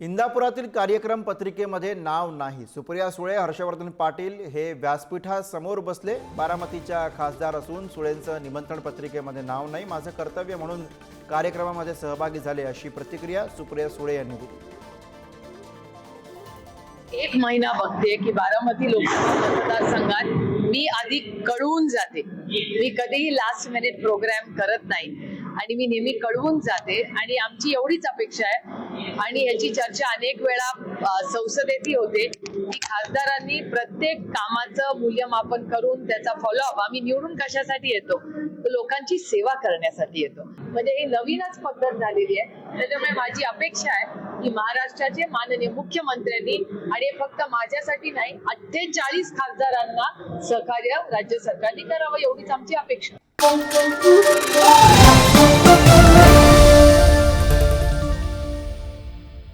इंदापुरातील कार्यक्रम पत्रिकेमध्ये नाव नाही. सुप्रिया सुळे हर्षवर्धन पाटील हे व्यासपीठासमोर बसले. बारामतीच्या खासदार असून सुळेंचं निमंत्रण पत्रिकेमध्ये नाव नाही. माझं कर्तव्य म्हणून कार्यक्रमामध्ये सहभागी झाले अशी प्रतिक्रिया सुप्रिया सुळे यांनी दिली. एक महिना बघते की बारामती लोकसभा मतदारसंघात मी आधी कळून जाते. मी कधीही लास्ट मिनिट प्रोग्राम करत नाही. आणि मी नेहमी कळवून जाते आणि आमची एवढीच अपेक्षा आहे. आणि याची चर्चा अनेक वेळा संसदेतही होते की खासदारांनी प्रत्येक कामाचं मूल्यमापन करून त्याचा फॉलोअप आम्ही निवडून कशासाठी येतो? लोकांची सेवा करण्यासाठी येतो. म्हणजे ही नवीनच पद्धत झालेली आहे. त्याच्यामुळे माझी अपेक्षा आहे की महाराष्ट्राचे माननीय मुख्यमंत्र्यांनी आणि फक्त माझ्यासाठी नाही अठ्ठेचाळीस खासदारांना सहकार्य राज्य सरकारने करावं एवढीच आमची अपेक्षा.